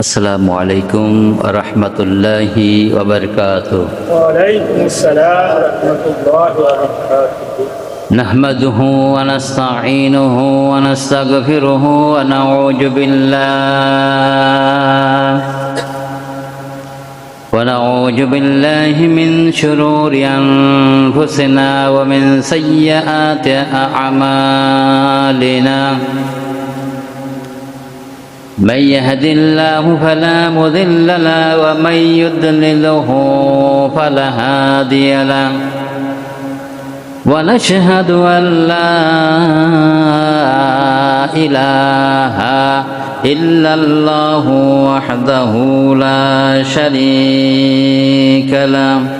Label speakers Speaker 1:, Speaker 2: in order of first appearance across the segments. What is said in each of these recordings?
Speaker 1: السلام عليكم ورحمة الله وبركاته وعليكم السلام ورحمة الله وبركاته نحمده ونستعينه ونستغفره ونعوذ بالله ونعوذ بالله من شرور أنفسنا ومن سيئات أعمالنا من يهد الله فلا مذل له ومن يذلله فلا هادي له ونشهد أن لا إله إلا الله وحده لا شريك له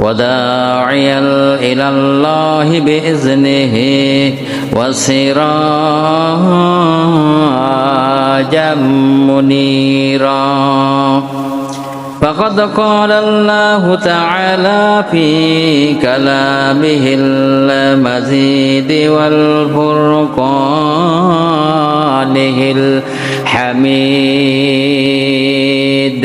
Speaker 1: وداعيا إلى الله بإذنه وسراجا منيرا فقد قال الله تعالى في كلامه المزيد والفرقانه الحميد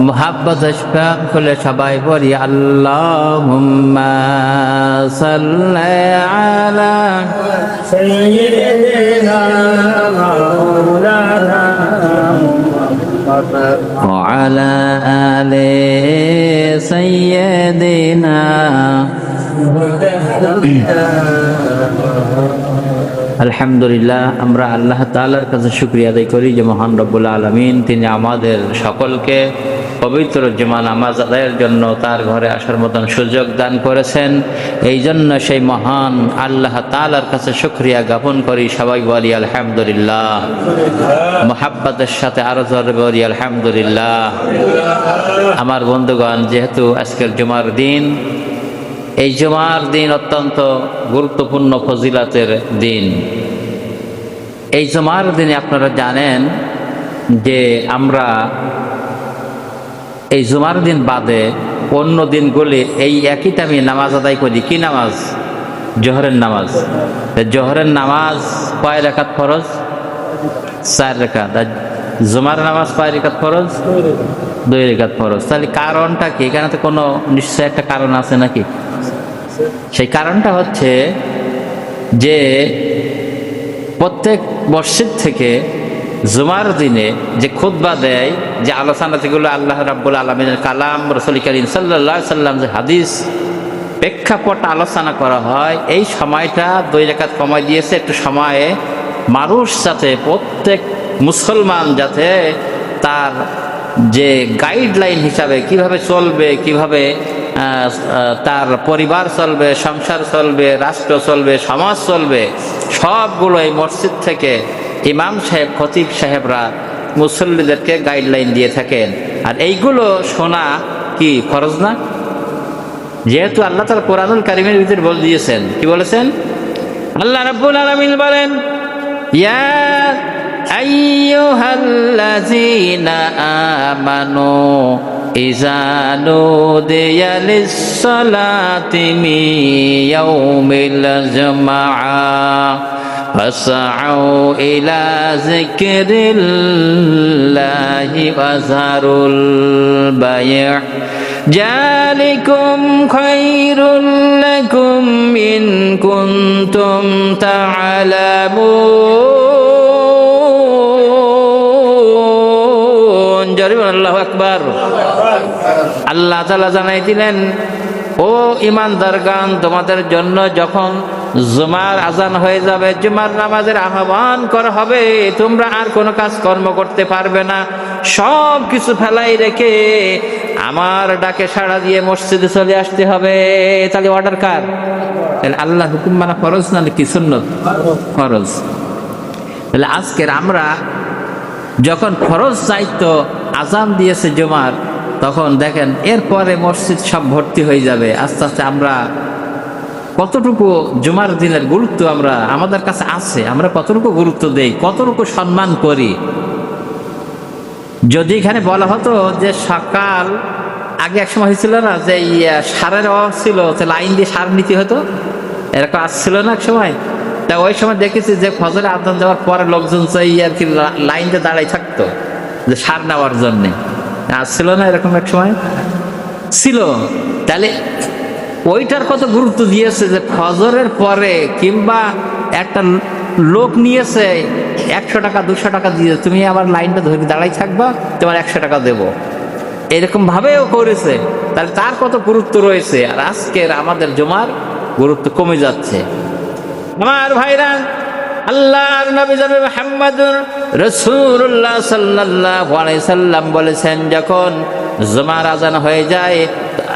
Speaker 1: محبت اشفاق كل شباي بول يا اللهم صل على سيدنا وعلى آل سيدنا
Speaker 2: আলহামদুলিল্লাহ আমরা আল্লাহ তালার কাছে সুক্রিয়া আদায় করি যে মহান রব্বুল্লা আলমিন তিনি আমাদের সকলকে পবিত্র জমা নামাজ আদায়ের জন্য তার ঘরে আসার মতন সুযোগ দান করেছেন এই জন্য সেই মহান আল্লাহ তালার কাছে শুক্রিয়া জ্ঞাপন করি সবাই বলি আলহামদুলিল্লাহ মোহাব্বাদের সাথে আরও জোরে বলি আলহামদুলিল্লাহ আমার বন্ধুগণ যেহেতু আজকের জুমার দিন এই জুমার দিন অত্যন্ত গুরুত্বপূর্ণ ফজিলাতের দিন এই জুমার দিনে আপনারা জানেন যে আমরা এই জুমার দিন বাদে অন্য দিনগুলি এই একই টাইমে নামাজ আদায় করি কি নামাজ জোহরের নামাজ জোহরের নামাজ কয় রেখাত ফরজ চার রেখাত জুমার নামাজ পায় রেখাত ফরজ দুই রেখাত ফরজ তাহলে কারণটা কি এখানে তো কোনো নিশ্চয় একটা কারণ আছে নাকি সেই কারণটা হচ্ছে যে প্রত্যেক মসজিদ থেকে জুমার দিনে যে খুদ্া দেয় যে আলোচনা যেগুলো আল্লাহ রাব্বুল আলমিনের কালাম রসলি কালিম সাল্লা সাল্লাম যে হাদিস প্রেক্ষাপট আলোচনা করা হয় এই সময়টা দুই রেখাত কমায় দিয়েছে একটু সময়ে মানুষ যাতে প্রত্যেক মুসলমান যাতে তার যে গাইডলাইন হিসাবে কিভাবে চলবে কিভাবে তার পরিবার চলবে সংসার চলবে রাষ্ট্র চলবে সমাজ চলবে সবগুলো এই মসজিদ থেকে ইমাম সাহেব খতিব সাহেবরা মুসল্লিদেরকে গাইডলাইন দিয়ে থাকেন আর এইগুলো শোনা কি খরচ না যেহেতু আল্লাহ তার কোরআনুল কারিমের ভিতরে বল দিয়েছেন কি বলেছেন আল্লাহ রব্বুল আলমিন বলেন
Speaker 1: ইয়া أيها الذين آمنوا إذا نودي للصلاة من يوم الجمعة فاسعوا إلى ذكر الله وذروا البيع ذلكم خير لكم إن كنتم تعلمون
Speaker 2: আল্লাহ তালা জানাই দিলেন ও ইমানদার গান তোমাদের জন্য যখন জুমার আজান হয়ে যাবে জুমার নামাজের আহ্বান করা হবে তোমরা আর কোনো কাজ কর্ম করতে পারবে না সব কিছু ফেলাই রেখে আমার ডাকে সাড়া দিয়ে মসজিদে চলে আসতে হবে তাহলে অর্ডার কার তাহলে আল্লাহ হুকুম মানা ফরজ না কি শূন্য ফরজ তাহলে আজকের আমরা যখন ফরজ দায়িত্ব আজান দিয়েছে জুমার তখন দেখেন এরপরে মসজিদ সব ভর্তি হয়ে যাবে আস্তে আস্তে আমরা কতটুকু জুমার দিনের গুরুত্ব আমরা আমাদের কাছে আছে আমরা কতটুকু গুরুত্ব দেই কতটুকু সম্মান করি যদি এখানে বলা হতো যে সকাল আগে এক সময় হয়েছিল না যে সারের অভাব ছিল লাইন দিয়ে সার নিতে হতো এরকম আসছিল না এক সময় তা ওই সময় দেখেছি যে ফজরে আদান দেওয়ার পরে লোকজন চাই আর কি লাইন দিয়ে দাঁড়াই থাকতো যে সার নেওয়ার জন্যে আসছিল হ্যাঁ, না এরকম এক সময় ছিল তাহলে ওইটার কত গুরুত্ব দিয়েছে যে ফজরের পরে কিংবা একটা লোক নিয়েছে একশো টাকা দুশো টাকা দিয়ে তুমি আমার লাইনটা ধরে দাঁড়াই থাকবা তোমার একশো টাকা দেবো এরকমভাবেও করেছে তাহলে তার কত গুরুত্ব রয়েছে আর আজকের আমাদের জমার গুরুত্ব কমে যাচ্ছে আমার ভাইরা আল্লাহ রসুল্লাহ সাল্লাহ সাল্লাম বলেছেন যখন জমার আজান হয়ে যায়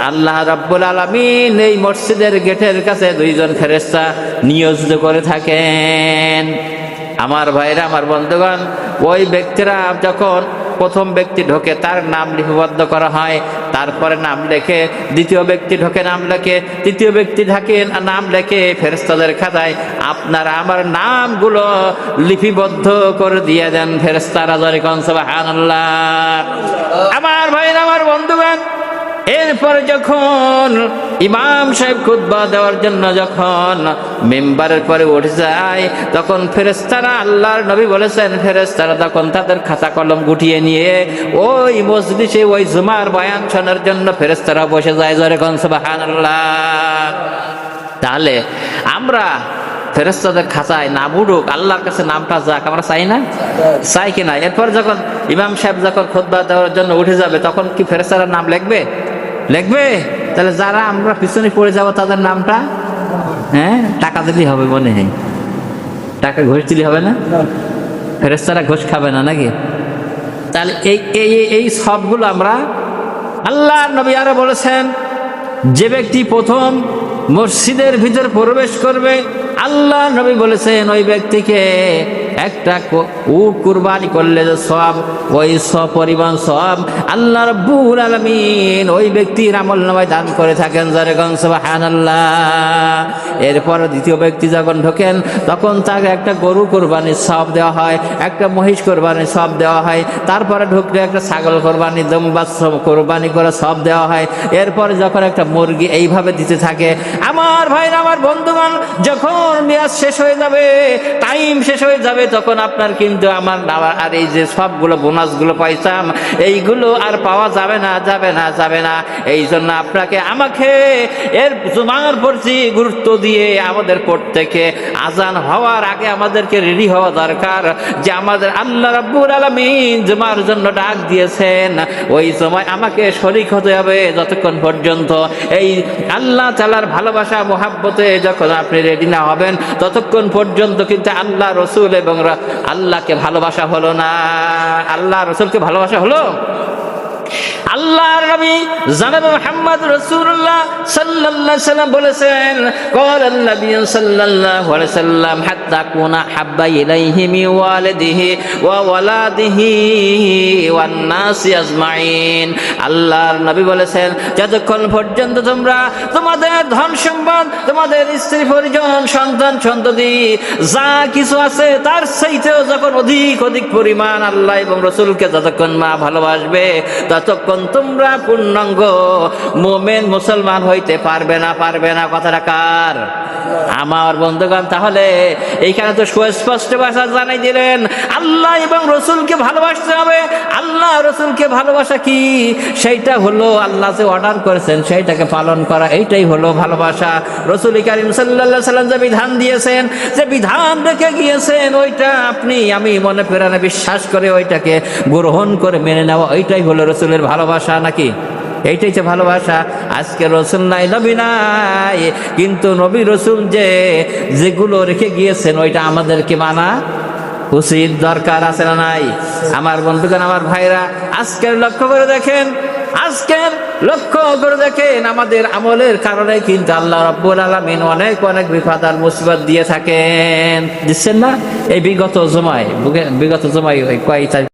Speaker 2: আল্লাহ রাব্বুল আলমিন এই মসজিদের গেটের কাছে দুইজন ফেরেস্তা নিয়োজিত করে থাকেন আমার ভাইরা আমার বন্ধুগণ ওই ব্যক্তিরা যখন প্রথম ব্যক্তি ঢোকে তার নাম লিপিবদ্ধ করা হয় তারপরে নাম লেখে দ্বিতীয় ব্যক্তি ঢোকে নাম লেখে তৃতীয় ব্যক্তি ঢাকে নাম লেখে ফেরস্তাদের খাতায় আপনারা আমার নামগুলো লিপিবদ্ধ করে দিয়ে দেন ফেরস্তারা জরিকন আমার ভাই এরপর যখন ইমাম সাহেব খুদবা দেওয়ার জন্য যখন মেম্বারের পরে উঠে যায় তখন ফেরেস্তারা আল্লাহর নবী বলেছেন ফেরেস্তারা তখন তাদের খাতা কলম গুটিয়ে নিয়ে ওই মসজিদে ওই জুমার বয়ান শোনার জন্য ফেরেস্তারা বসে যায় জরে কনসবাহান তাহলে আমরা ফেরেস্তাদের খাঁচায় না বুড়ুক আল্লাহর কাছে নামটা যাক আমরা চাই না চাই কিনা এরপর যখন ইমাম সাহেব যখন খোদবা দেওয়ার জন্য উঠে যাবে তখন কি ফেরেস্তারা নাম লিখবে লেখবে তাহলে যারা আমরা পিছনে পড়ে যাবো তাদের নামটা হ্যাঁ টাকা দিলেই হবে মনে হয় টাকা ঘোষ দিলে হবে না ফেরেস্তারা ঘোষ খাবে না নাকি তাহলে এই এই এই সবগুলো আমরা আল্লাহ নবী আরো বলেছেন যে ব্যক্তি প্রথম মসজিদের ভিতর প্রবেশ করবে আল্লাহ নবী বলেছেন ওই ব্যক্তিকে একটা উট কুরবানি করলে যে সব ওই সপরিমাণ সব আল্লাহ রব্বুল আলমিন ওই ব্যক্তির আমল নামায় দান করে থাকেন জরেগন সবাহান আল্লাহ এরপর দ্বিতীয় ব্যক্তি যখন ঢোকেন তখন তাকে একটা গরু কোরবানির সব দেওয়া হয় একটা মহিষ কোরবানির সব দেওয়া হয় তারপরে ঢুকলে একটা ছাগল কোরবানি দম্বা কোরবানি করে সব দেওয়া হয় এরপরে যখন একটা মুরগি এইভাবে দিতে থাকে আমার ভাইরা আমার বন্ধুগণ যখন মেয়াদ শেষ হয়ে যাবে টাইম শেষ হয়ে যাবে তখন আপনার কিন্তু আমার আর এই যে সবগুলো বোনাসগুলো পাইতাম এইগুলো আর পাওয়া যাবে না যাবে না যাবে না এই জন্য আপনাকে আমাকে এর জুমার পড়ছি গুরুত্ব দিয়ে আমাদের প্রত্যেকে আজান হওয়ার আগে আমাদেরকে রেডি হওয়া দরকার যে আমাদের আল্লাহ রব্বুর আলমিন জুমার জন্য ডাক দিয়েছেন ওই সময় আমাকে শরিক হতে হবে যতক্ষণ পর্যন্ত এই আল্লাহ চালার ভালোবাসা মোহাব্বতে যখন আপনি রেডি না হবেন ততক্ষণ পর্যন্ত কিন্তু আল্লাহ রসুল এবং এবং আল্লাহকে ভালোবাসা হলো না আল্লাহ রসুলকে ভালোবাসা হলো আল্লাহ নবী সাল্লাল্লাহু বলেছেন আল্লাহর নবী বলেছেন যতক্ষণ পর্যন্ত তোমরা তোমাদের ধন সম্পদ তোমাদের স্ত্রী পরিজন সন্তান সন্ততি যা কিছু আছে তার চাইতেও যখন অধিক অধিক পরিমাণ আল্লাহ এবং রসুলকে যতক্ষণ মা ভালোবাসবে ততক্ষণ যখন তোমরা পূর্ণাঙ্গ মোমেন মুসলমান হইতে পারবে না পারবে না কথাটা কার আমার বন্ধুগণ তাহলে এইখানে তো সুস্পষ্ট ভাষা জানাই দিলেন আল্লাহ এবং রসুলকে ভালোবাসতে হবে আল্লাহ রসুলকে ভালোবাসা কি সেইটা হলো আল্লাহ যে অর্ডার করেছেন সেইটাকে পালন করা এইটাই হলো ভালোবাসা রসুল করিম সাল্লা সাল্লাম যে বিধান দিয়েছেন যে বিধান রেখে গিয়েছেন ওইটা আপনি আমি মনে প্রেরণে বিশ্বাস করে ওইটাকে গ্রহণ করে মেনে নেওয়া ওইটাই হলো রসুলের ভালো ভালোবাসা নাকি এইটাই যে ভালোবাসা আজকে রসুল নাই নবী নাই কিন্তু নবী রসুল যে যেগুলো রেখে গিয়েছেন ওইটা আমাদেরকে মানা উচিত দরকার আছে না নাই আমার বন্ধুগণ আমার ভাইরা আজকের লক্ষ্য করে দেখেন আজকের লক্ষ্য করে দেখেন আমাদের আমলের কারণে কিন্তু আল্লাহ রব্বুল আলমিন অনেক অনেক বিপদ আর মুসিবত দিয়ে থাকেন দিচ্ছেন না এই বিগত জমায় বিগত জমায় কয়